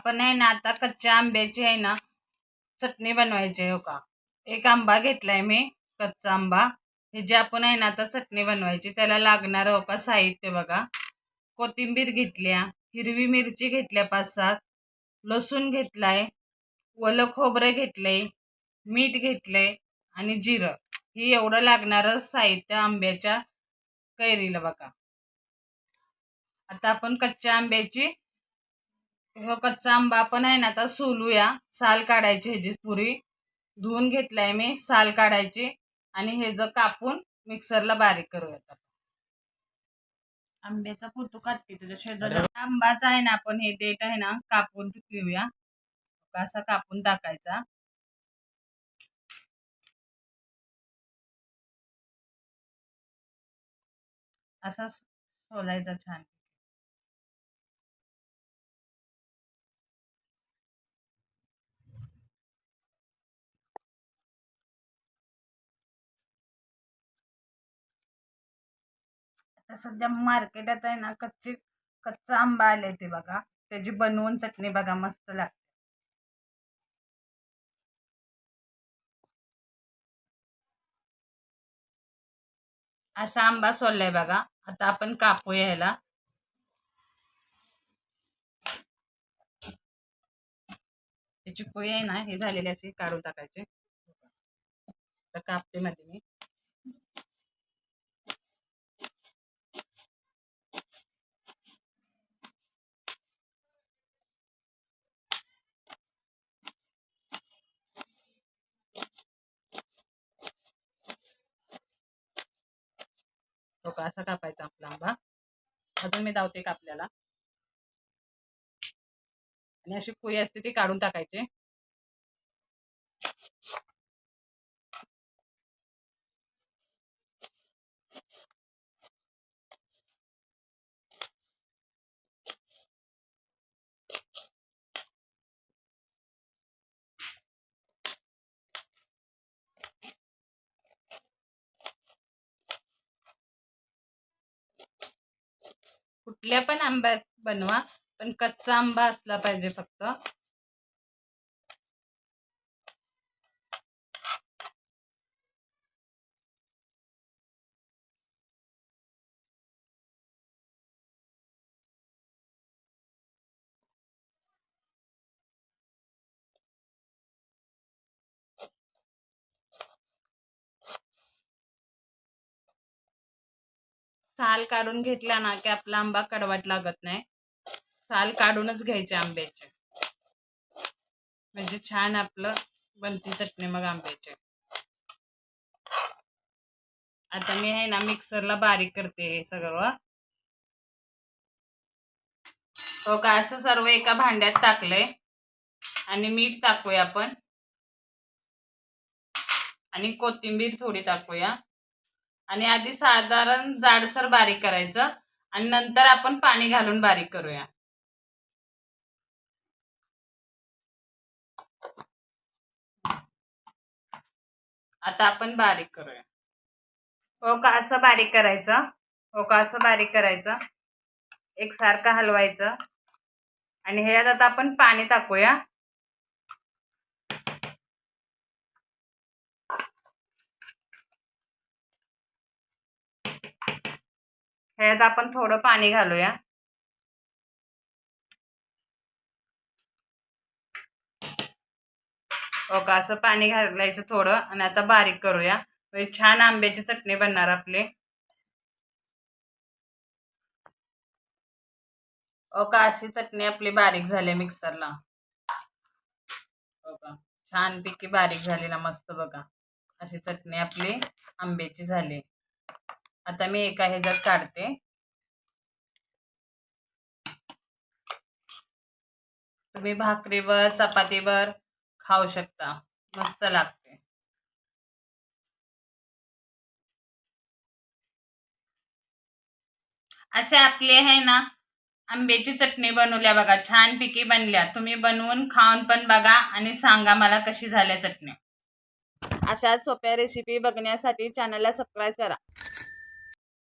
आपण आहे ना आता कच्च्या आंब्याची आहे ना चटणी बनवायची आहे हो का? एक आंबा घेतलाय मी कच्चा आंबा. हे जे आपण आहे ना आता चटणी बनवायची त्याला लागणारं हो का साहित्य बघा. कोथिंबीर घेतल्या हिरवी मिरची घेतल्या पाच सात लसूण घेतलाय ओलं खोबरं घेतलंय मीठ घेतलंय आणि जिरं. ही एवढं लागणारं साहित्य आंब्याच्या कैरीला बघा. आता आपण कच्च्या आंब्याची हो कच्चा आंबा आपण आहे ना आता सोलूया. साल काढायची ह्याची पुरी धुवून घेतलाय मी साल काढायची. आणि हे ज कापून मिक्सरला बारीक करूयात आंब्याचा फोटो काढते त्याच्या शेजारी. आंबाचा आहे ना आपण हे देठ आहे ना कापून घेऊया असा कापून टाकायचा. असा सोलायचा छान. तर सध्या मार्केटात आहे ना कच्ची कच्चा आंबा आले ते बघा. त्याची बनवून चटणी बघा मस्त लागते. असा आंबा सोललाय बघा. आता आपण कापू यायला. त्याची पोळी आहे ना हे झालेली असे काढून टाकायचे. तर कापते मध्ये मी. बघा असा कापायचा आपला आंबा. अजून मी धावते कापल्याला. आणि अशी कुई असते ती काढून टाकायची. कुठल्या पण आंब्यात बनवा पण कच्चा आंबा असला पाहिजे फक्त. साल काढून घेतला ना की आपला आंबा कडवट लागत नाही. साल काढूनच घ्यायचे आंब्याचे. म्हणजे छान आपलं बनती चटणी मग आंब्याचे. आता मी आहे ना मिक्सरला बारीक करते हे सगळं हो. का? असं सर्व एका भांड्यात टाकलंय. आणि मीठ टाकूया आपण. आणि कोथिंबीर थोडी टाकूया. आणि आधी साधारण जाडसर बारीक करायचं आणि नंतर आपण पाणी घालून बारीक करूया. आता आपण बारीक करूया. हो का? असं बारीक करायचं. हो का? असं बारीक करायचं. एकसारखं हलवायचं. आणि ह्यात आता आपण पाणी टाकूया. ह्यात आपण थोडं पाणी घालूया. ओका का असं पाणी घालायचं थोडं आणि आता बारीक करूया. म्हणजे छान आंब्याची चटणी बनणार आपली. ओका का अशी चटणी आपली बारीक झाली मिक्सरला. ओका छान पैकी बारीक झाली ना मस्त बघा. अशी चटणी आपली आंब्याची झाली. आता मी एका ह्याच्यात काढते. तुम्ही भाकरीवर चपातीवर खाऊ शकता. मस्त लागते. असे आपले आहे ना आंब्याची चटणी बनवल्या बघा. छान पिकी बनल्या. तुम्ही बनवून खाऊन पण बघा आणि सांगा मला कशी झाल्या चटणी अशा सोप्या रेसिपी बघण्यासाठी चॅनलला सबस्क्राईब करा.